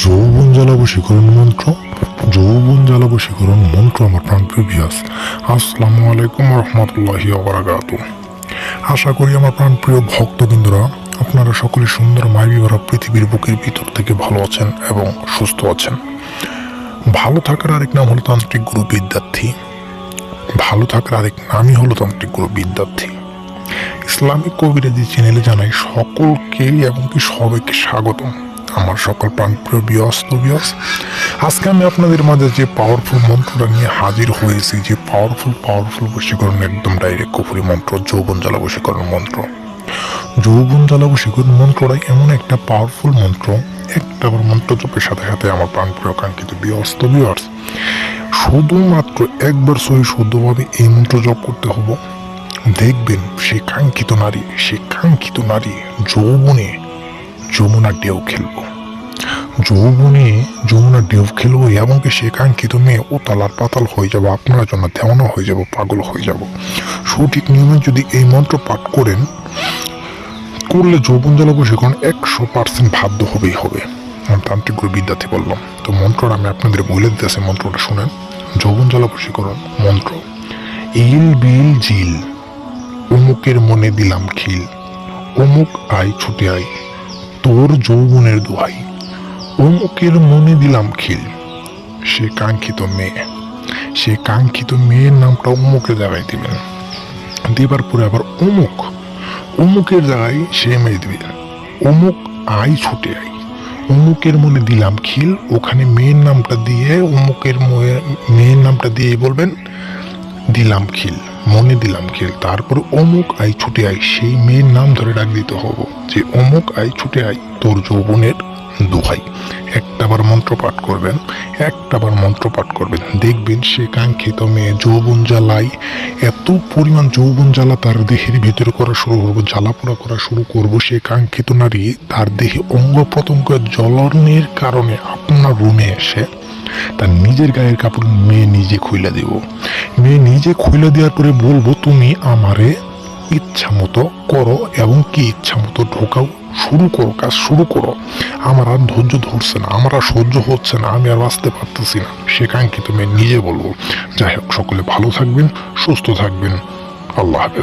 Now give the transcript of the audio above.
যৌবন জ্বালা বশীকরণ মন্ত্র, যৌবন জ্বালা বশীকরণ মন্ত্র আমার প্রাণপ্রিয় বিয়াস আসসালামু আলাইকুম রহমতুল্লাহি ওবরাকাত আশা করি আমার প্রাণ প্রাণপ্রিয় ভক্তবৃন্দরা, আপনারা সকলে সুন্দর মাইবি ভরা পৃথিবীর বুকের ভিতর থেকে ভালো আছেন এবং সুস্থ আছেন। ভালো থাকার আরেক নাম হলো তান্ত্রিক গুরু বিদ্যার্থী। ভালো থাকার আরেক নামই হলো তান্ত্রিক গুরু বিদ্যার্থী। ইসলামিক কবিরাজি চ্যানেলে জানাই সকলকেই এবং কি সবাইকে স্বাগতম। আমার সকল প্রাণপ্রিয় বিয়স তো বিয়স আজকে আমি আপনাদের মাঝে যে পাওয়ারফুল মন্ত্রটা নিয়ে হাজির হয়েছি, যে পাওয়ারফুল পাওয়ারফুল বশীকরণ, একদম ডাইরেক্ট কুফুরি মন্ত্র, যৌবন জ্বালা মন্ত্র। যৌবন জ্বালা বশীকরণ মন্ত্রটাই এমন একটা পাওয়ারফুল মন্ত্র, একটা মন্ত্র জপের সাথে সাথে আমার প্রাণপ্রিয় কাঙ্ক্ষিত বিয়স তো বিয়স শুধুমাত্র একবার সহি শুদ্ধভাবে এই মন্ত্র জপ করতে হব। দেখবেন সে কাঙ্ক্ষিত নারী, সে কাঙ্ক্ষিত নারী যৌবনে যমুনা ঢেউ খেলব। যৌবনে যমুনা ঢেউ খেলব, এমনকি সে কাঙ্ক্ষিত মেয়ে ও তালার পাতাল হয়ে যাব, আপনার জন্য দেওয়ানো হয়ে যাব, পাগল হয়ে যাব। সঠিক নিয়মে যদি এই মন্ত্র পাঠ করেন, করলে যৌবন জ্বালা বসীকরণ একশো পার্সেন্ট বাধ্য হবেই হবে। আমি তান্ত্রিক গুরু বিদ্যার্থী বললাম, তো মন্ত্রটা আমি আপনাদের বলে দিতেছি মন্ত্রটা শুনেন। যৌবন জ্বালা বসীকরণ মন্ত্র। ইল বিল জিল, অমুকের মনে দিলাম খিল, অমুক আয় ছুটে আয়। তোর যৌবনের দোহাই। অমুকের মনে দিলাম খিল। সে কাঙ্ক্ষিত মেয়ে। সে কাঙ্ক্ষিত মেয়ের নামটা অমুকের জায়গায় দিবেন। দেবার পরে আবার অমুক। অমুকের জায়গায় সে মেয়ে দিবেন। অমুক আই ছুটে আয়। অমুকের মনে দিলাম খিল। ওখানে মেয়ের নামটা দিয়ে অমুকের ময়ে- মেয়ের নামটা দিয়ে বলবেন দিলাম খিল, মনে দিলাম খিল। তারপর অমুক আই ছুটে আই, সেই মেয়ের নাম ধরে ডাক দিতে হব যে, অমুক আই ছুটে আই, তোর যৌবনের দোহাই। একটাবার মন্ত্র পাঠ করবেন। একটাবার মন্ত্র পাঠ করবেন। দেখবেন সে কাঙ্ক্ষিত মেয়ে যৌবন জ্বালাই এত পরিমাণ যৌবন জ্বালা তার দেহের ভিতরে করা শুরু করব জ্বালা পোড়া করা শুরু করব। সে কাঙ্ক্ষিত নারী তার দেহে অঙ্গ প্রত্যঙ্গ জ্বলনের কারণে আপনার রুমে এসে তার নিজের গায়ের কাপড় মেয়ে নিজে খুইলা দিব। মেয়ে নিজে খুইলা দেওয়ার পরে বলব, তুমি আমারে ইচ্ছা মতো করো এবং কি ইচ্ছা মতো ঢোকাও। শুরু করো, কাজ শুরু করো। আমার আর ধৈর্য ধরছে না, আমার আর সহ্য হচ্ছে না, আমি আর বাঁচতে পারতেছি না। সে কাঙ্ক্ষিত মেয়ে নিজে বলব, যাই হোক, সকলে ভালো থাকবেন, সুস্থ থাকবেন। আল্লাহ হাফেজ।